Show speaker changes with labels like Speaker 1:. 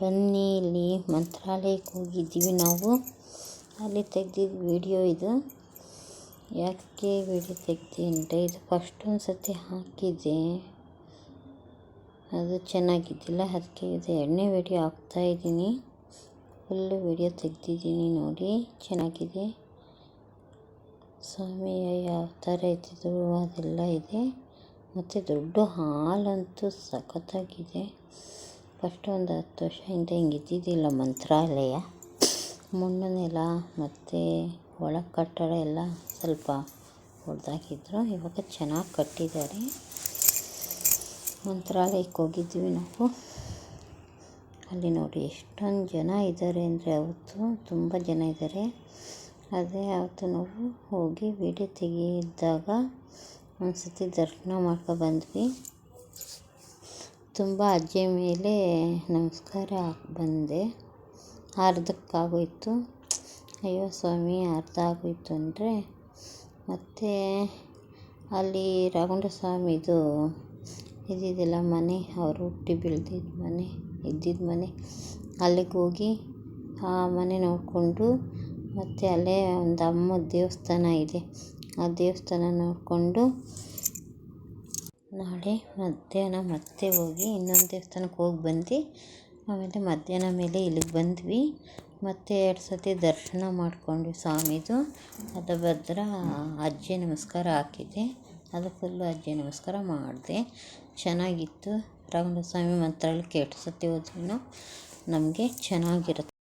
Speaker 1: ಬನ್ನಿ, ಇಲ್ಲಿ ಮಂತ್ರಾಲಯಕ್ಕೆ ಹೋಗಿದ್ದೀವಿ ನಾವು. ಅಲ್ಲಿ ತೆಗ್ದಿದ್ದು ವಿಡಿಯೋ ಇದು. ಯಾಕೆ ವಿಡಿಯೋ ತೆಗ್ದೆ ಅಂದರೆ ಇದು ಫಸ್ಟ್ ಸತಿ ಹಾಕಿದ್ದೆ. ಅದು ಚೆನ್ನಾಗಿದ್ದಿಲ್ಲ, ಅದಕ್ಕೆ ಇದು ಎರಡನೇ ವಿಡಿಯೋ ಹಾಕ್ತಾಯಿದ್ದೀನಿ ಫುಲ್ಲು ವಿಡಿಯೋ ತೆಗ್ದಿದ್ದೀನಿ ನೋಡಿ, ಚೆನ್ನಾಗಿದೆ. ಸ್ವಾಮಿಯ ಯಾವ ಥರ ಇದ್ದಿದ್ರು ಅದೆಲ್ಲ ಇದೆ. ಮತ್ತು ದೊಡ್ಡ ಹಾಲಂತೂ ಸಖತ್ತಾಗಿದೆ. ಫಸ್ಟ್ ಒಂದು ಹತ್ತು ಹಿಂದೆ ಹಿಂಗೆ ಇದ್ದಿದ್ದಿಲ್ಲ ಮಂತ್ರಾಲಯ. ಮಣ್ಣು ನೆಲ ಮತ್ತು ಒಳ ಕಟ್ಟಡ ಎಲ್ಲ ಸ್ವಲ್ಪ ಹೊಡೆದಾಕಿದ್ರು ಇವಾಗ ಚೆನ್ನಾಗಿ ಕಟ್ಟಿದ್ದಾರೆ. ಮಂತ್ರಾಲಯಕ್ಕೆ ಹೋಗಿದ್ವಿ ನಾವು. ಅಲ್ಲಿ ನೋಡಿ ಎಷ್ಟೊಂದು ಜನ ಇದ್ದಾರೆ ಅಂದರೆ ಅವತ್ತು ತುಂಬ ಜನ ಇದ್ದಾರೆ. ಅದೇ ಆವತ್ತು ನಾವು ಹೋಗಿ ವೀಡಿಯೋ ತೆಗೆದಾಗ ಒಂದು ಸತಿ ದರ್ಶನ ಮಾಡ್ಕೊ ಬಂದ್ವಿ. ತುಂಬ ಅಜ್ಜಿ ಮೇಲೆ ನಮಸ್ಕಾರ ಬಂದೆ. ಅರ್ಧಕ್ಕಾಗೋಯ್ತು ಅಯ್ಯೋ ಸ್ವಾಮಿ, ಅರ್ಧ ಆಗೋಯ್ತು ಅಂದರೆ? ಮತ್ತು ಅಲ್ಲಿ ರಾಘವೇಂದ್ರ ಸ್ವಾಮಿದು ಇದಿದೆಯಲ್ಲ ಮನೆ, ಅವರು ಹುಟ್ಟಿ ಬೆಳೆದಿದ್ದ ಮನೆ, ಇದ್ದಿದ್ದ ಮನೆ. ಅಲ್ಲಿಗೆ ಹೋಗಿ ಆ ಮನೆ ನೋಡಿಕೊಂಡು ಮತ್ತು ಅಲ್ಲೇ ಒಂದು ಅಮ್ಮದ ದೇವಸ್ಥಾನ ಇದೆ. ಆ ದೇವಸ್ಥಾನ ನೋಡಿಕೊಂಡು ನಾಳೆ ಮಧ್ಯಾಹ್ನ ಮತ್ತೆ ಹೋಗಿ ಇನ್ನೊಂದು ದೇವಸ್ಥಾನಕ್ಕೆ ಹೋಗಿ ಬಂದು ಆಮೇಲೆ ಮಧ್ಯಾಹ್ನ ಮೇಲೆ ಇಲ್ಲಿಗೆ ಬಂದ್ವಿ. ಮತ್ತು ಎರಡು ಸತಿ ದರ್ಶನ ಮಾಡಿಕೊಂಡ್ವಿ ಸ್ವಾಮಿದು ಅದು ಭದ್ರ ಅಜ್ಜಿ ನಮಸ್ಕಾರ ಹಾಕಿದ್ದೆ. ಅದು ಫುಲ್ಲು ಅಜ್ಜಿ ನಮಸ್ಕಾರ ಮಾಡಿದೆ. ಚೆನ್ನಾಗಿತ್ತು. ರಾಘವೇಂದ್ರ ಸ್ವಾಮಿ ಮಂತ್ರಾಲಯಕ್ಕೆ ಎರಡು ಸತಿ ಹೋದ್ರೂ ನಮಗೆ ಚೆನ್ನಾಗಿರುತ್ತೆ.